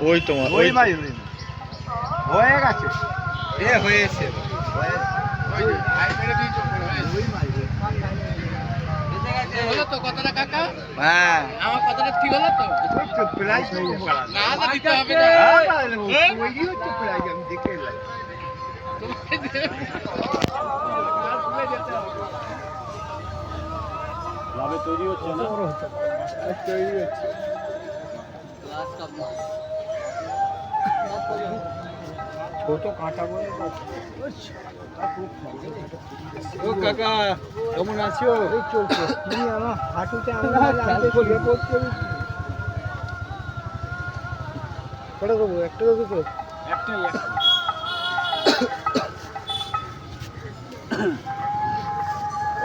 ওই তোমার ওই মাছ হয়ে গেছে। এ হয়েছে। হ্যাঁ। আমার কথাটা ঠিক হলো তো? প্রায় না দিতে হবে। না। তৈরি হচ্ছে না তৈরি হচ্ছে ছোট কাঁটা বলে ও কাকা কেমন আছো এই চলছে তুমি আমার হাঁটুতে পড়তে কটা দেবো একটা দেবো তো একটাই একটাই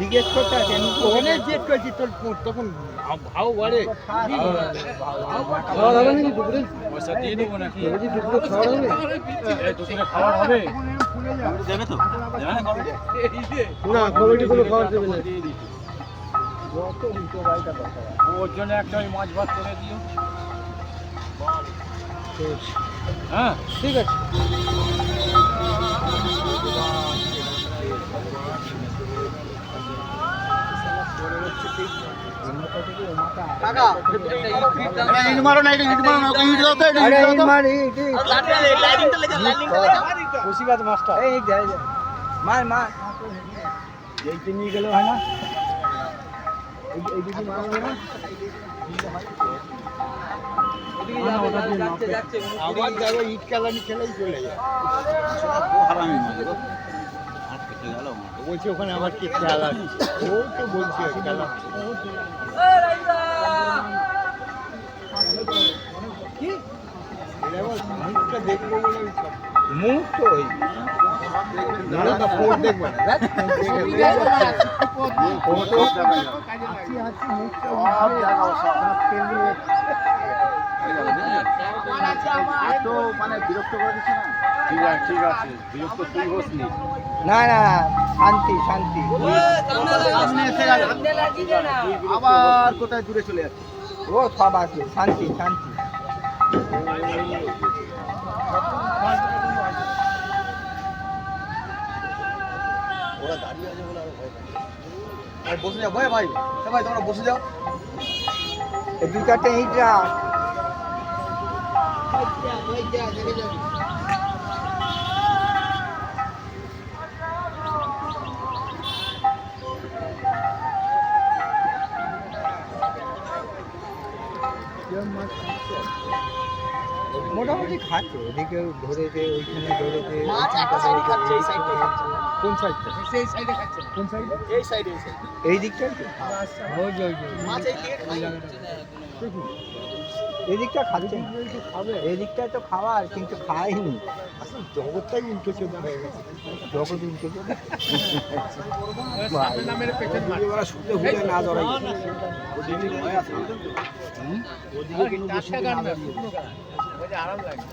জিজ্ঞেস করতে আছে অনেক জেদ করেছি তোর তখন ভাও বাড়ে। খাওয়া দাওয়া নাকি দুপুরে? পয়সা দিয়ে দেবো নাকি? দুপুরে খাওয়া হবে? দুপুরে খাবার হবে? দেবে তো? না কমিটি কোনো খাবার দেবে না। ওর জন্য একটা ওই মাছ ভাত করে দিও। হ্যাঁ? ঠিক আছে। মার মার এইটা নিয়ে গেলে হয় না এই এই দিকে মারা হবে না আবার যাবে ইট কালানি খেলেই চলে যায় বলছে ওখানে আমার কি খেয়াল আছে? ও তো বলছে খেলা। মুখটা দেখব বলে মুখ তো ওই সব পেলিয়ে এত মানে বিরক্ত করে দিচ্ছে না? ঠিক আছে ঠিক আছে। বিরক্ত তুই হোস নি না না শান্তি শান্তি। আবার কোথায় দূরে চলে যাচ্ছে? ও, সব আছে, শান্তি শান্তি। ওরা দাঁড়িয়ে ভয় ভাই বসে যাও ভাই ভাই, তোমরা বসে যাও। এই দু চারটে ইট মোটামুটি খাচ্ছে ওদিকে ধরেছে ওইখানে ধরেছে কোন সাইডটা? সেই সাইডে খাচ্ছে। কোন সাইডে? এই সাইডে এই দিকটাই তো ওই যে ওই যে মাছ এই দিকে খাই দিকটা খাচ্ছে দিকটায় তো খাওয়ার কিন্তু খায়নি। আসলে জগৎটাই উল্টো হয়ে গেছে জগৎ উল্টো শুতে হুলে না ধরাই ওদিকে ভয় আছে ওদিকে কিন্তু টাটকা না না ধরিয়ে। শুকনো গান ওই যে আরাম লাগে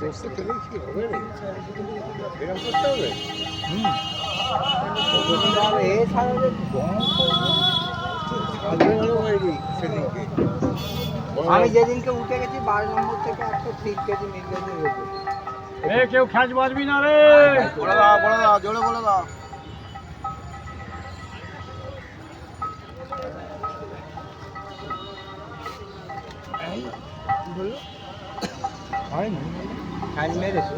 বসতে পেলে কি হবে এরকম করতে হবে? হুম। আমি যেদিনকে উঠে গেছি বারো নম্বর থেকে একটা তিন কেজি মিল হয়েছে কেউ খ্যাচ মারবি না রে। বলে দাও বলে দাও জোরে বলে দাও। হয়নি। খাই মেরেছে।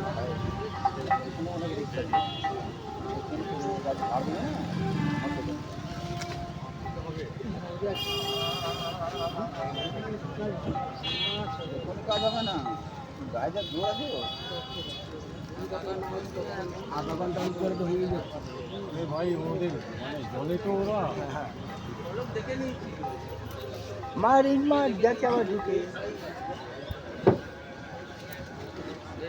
কাজ হবে না গাড়িটা জোর আছে তো? আধা ঘণ্টা উপরে তো হয়ে যাচ্ছে ভাই তো ওরা মার ইট মার যাচ্ছে আবার ঢুকে ওই ওই ওই এসে গেছে কাতলা আছে বলছে আড়াই দিনের হবে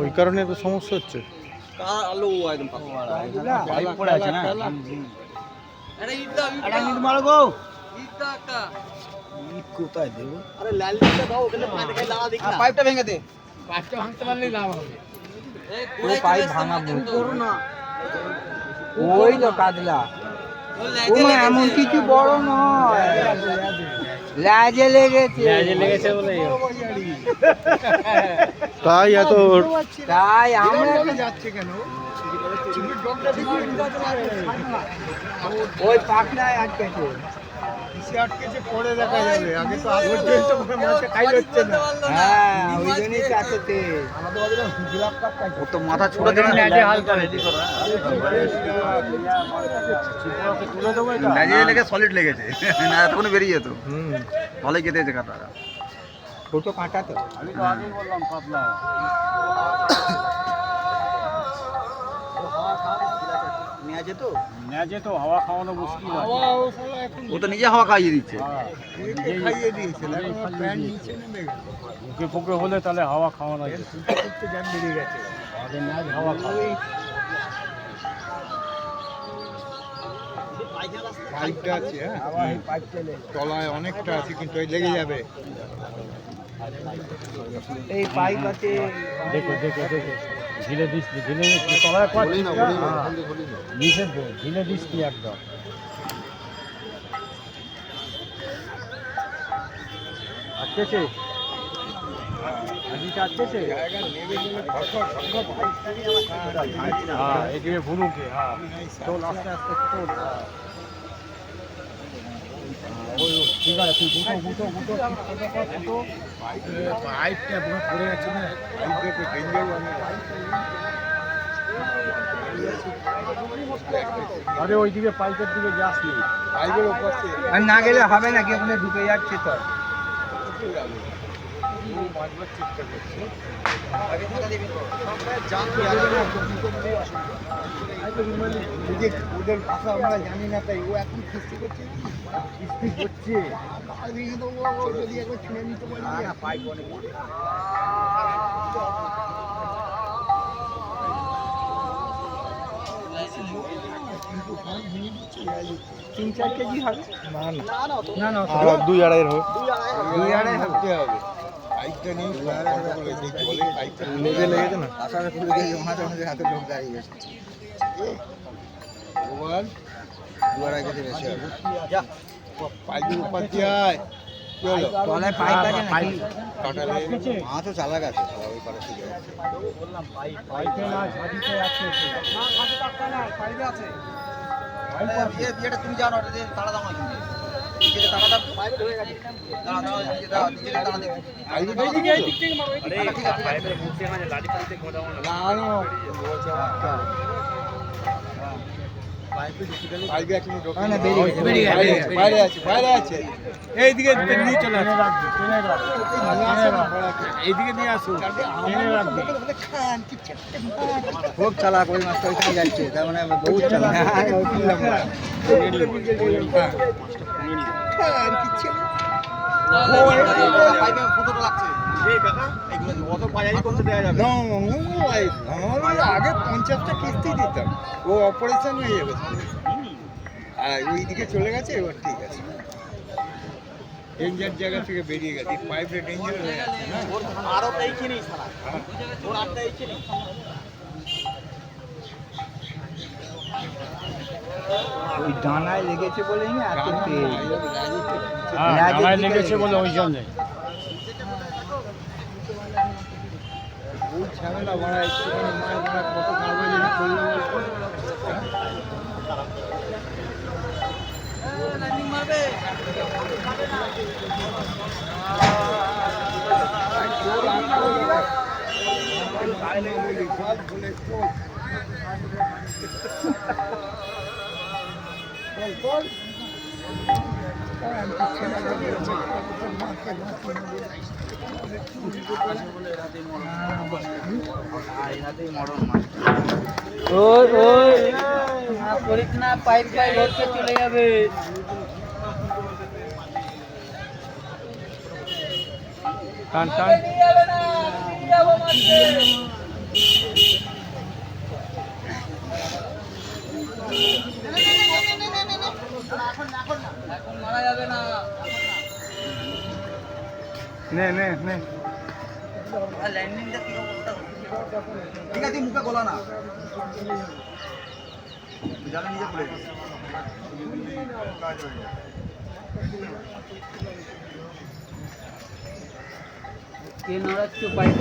ওই কারণে তো সমস্যা হচ্ছে। আলো একদম পড়ে আছে না কোথায় দেবো আরে লাল দিকটা দাও ওখানে পাইপটা দেখি পাইপটা ভেঙে দে। পাঁচটা ভাঙতে পারলেই লাভ হবে। পুরো পাইপ ভাঙা করো না ওই তো কাতলা। ওমা এমন কিছু বড় নয়। লাজে লেগেছে। লেগেছে বলে তাই এত তাই আমরা যাচ্ছে কেন? ওই পাখনায় আটকেছে। দেখা যাবে। আগে তো আগ পর্যন্ত মনে মাছটা খাই হচ্ছে না। হ্যাঁ ওই জন্যই চাষেতে ও তো মাথা ছুড়ে দেবে না। তুলে দেবো এটা লাজে লেগে সলিড লেগেছে। না এতক্ষণ বেরিয়ে যেত। ভালোই কেটেছে কাটাটা। ছোট কাঁটা তো আমি তো। আগেই বললাম পাতলা নিয়ে আছে তো? ন্যাজে তো হাওয়া খাওয়ানো মুশকিল আছে ও তো নিজে হাওয়া খাইয়ে দিচ্ছে। হ্যাঁ, খাইয়ে দিয়েছে বুকে ফুকে হলে তাহলে হাওয়া খাওয়ানো হাওয়া খাওয়া। পাইপটা আছে হ্যাঁ? তলায় অনেকটা আছে কিন্তু ওই লেগে যাবে। এই পাইপ আছে। দেখো দেখো দেখো। ঢিলে দিস ঢিলে তলায় পাচ্ছিস না নিচে ঢিলে দিস একদম। আটকেছে? হ্যাঁ এদিকে ভুরুকে হ্যাঁ। চল আস্তে আস্তে চল হ্যাঁ। ওই, ঠিক আছে তুই গুটো গুটো গুটো গুটো পাইপটা পুরো পড়ে আছে না? পাইপটা তো ডেঞ্জার আরে ওইদিকে পাইপের দিকে যাস নি। পাইপের ওপর আর না গেলে হবে না কি ওখানে ঢুকে যাচ্ছে তো। ওদের ভাষা আমরা জানি না তাই ও এখন কিস্তি করছে কিস্তি করছে যদি একবার নিতে পারি পাইপ অনেক তিন চার কেজি হবে? না না। না না দুই আড়াইয়ের হবে। দুই আড়াই হবে। হবে পাইপটা নিয়ে বলে সেই জলে পাইপটা লেগে লেগেছে না? আসার তুলে দিয়ে ওনাদের ওনাদের হাতে লোক দাঁড়িয়ে গেছে। ভগবান। দু আড়াই কেজি বেশি হবে। পাইপের উপর দিয়ে আয়। কি হলো? তলায় পাইপ আছে নাকি? কাটালে মাছও চালাক আছে ওই পারে ঠিক আছে। পাইপে না ঝাড়িতে আছে বিয়েটা তুমি জানো এটা দিয়ে তাড়া দাও না এইদিকে নিয়ে চলে এইদিকে নিয়ে আসো টেনে রাখবি খুব চালাক ওই মাছটা যাচ্ছে তার মানে বহু চালাক হ্যাঁ, ও ভাই, আমার আগে পঞ্চাশটা কিস্তি দিতাম ও অপারেশন হয়ে যাবে আর ওইদিকে চলে গেছে এবার ঠিক আছে ডেঞ্জার জায়গা থেকে বেরিয়ে গেছে পাইপে ডেঞ্জার হয়ে গেছে না ওর আরও এইখানেই সারা ওর আটটা এইখানেই ওই ডানায় লেগেছে বলেই না এত তেল হ্যাঁ দিকে লেগেছে বলে ওই জন্যে ঝামেলা মারা একটুখানি কত কাগজ করল চল ওই ওই। করিস না পাইপ পাইপ হচ্ছে চলে যাবে। টান টান মারা যাবে না নে নে। ঠিক আছে মুখে গোলা না। নিজে খুলে। কে নড়াচ্ছ পাইপ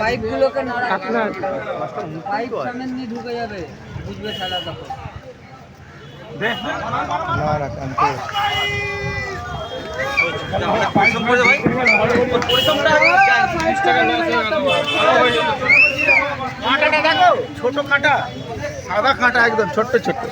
পাইপ গুলোকে নড়া পাইপ সামনে নিয়ে ঢুকে যাবে। বুঝবে সারা তখন না না কাঁটাটা দেখো ছোট কাঁটা। সাদা কাঁটা একদম ছোট্ট ছোট্ট।